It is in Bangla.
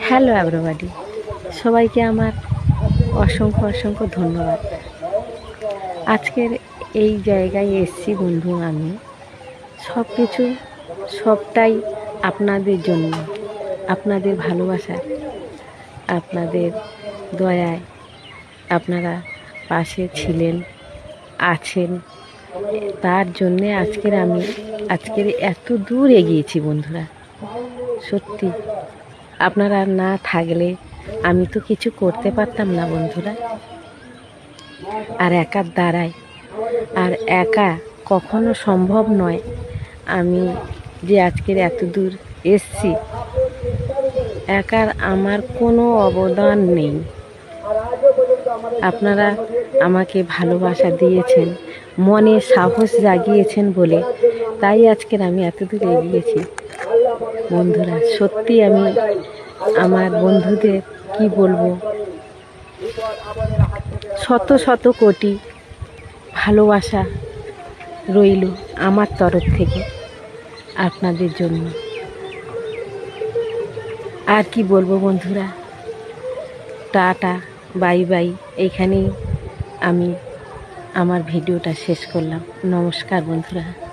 হ্যালো এভরিবাডি সবাইকে আমার অসংখ্য অসংখ্য ধন্যবাদ। আজকের এই জায়গায় এসছি বন্ধু আমি। সব কিছু সবটাই আপনাদের জন্য, আপনাদের ভালোবাসা আপনাদের দয়ায় আপনারা পাশে ছিলেন, আছেন। তার জন্যে আজকের আমি, আজকের এত দূর এগিয়েছি বন্ধুরা। সত্যি। আপনারা না থাকলে আমি তো কিছু করতে পারতাম না, বন্ধুরা। আর একার দ্বারাই আর একা কখনো সম্ভব নয়। আমি যে আজকের এত দূর এসছি, একার আমার কোনো অবদান নেই। আপনারা আমাকে ভালোবাসা দিয়েছেন, মনে সাহস জাগিয়েছেন বলে, তাই আজকের আমি এত দূর এগিয়েছি। বন্ধুরা সত্যি আমি আমার বন্ধুদের কি বলব? শত শত কোটি ভালোবাসা রইল আমার তরফ থেকে আপনাদের জন্য। আর কি বলব বন্ধুরা? Tata, bye bye. এইখানেই আমি আমার ভিডিওটা শেষ করলাম। নমস্কার বন্ধুরা।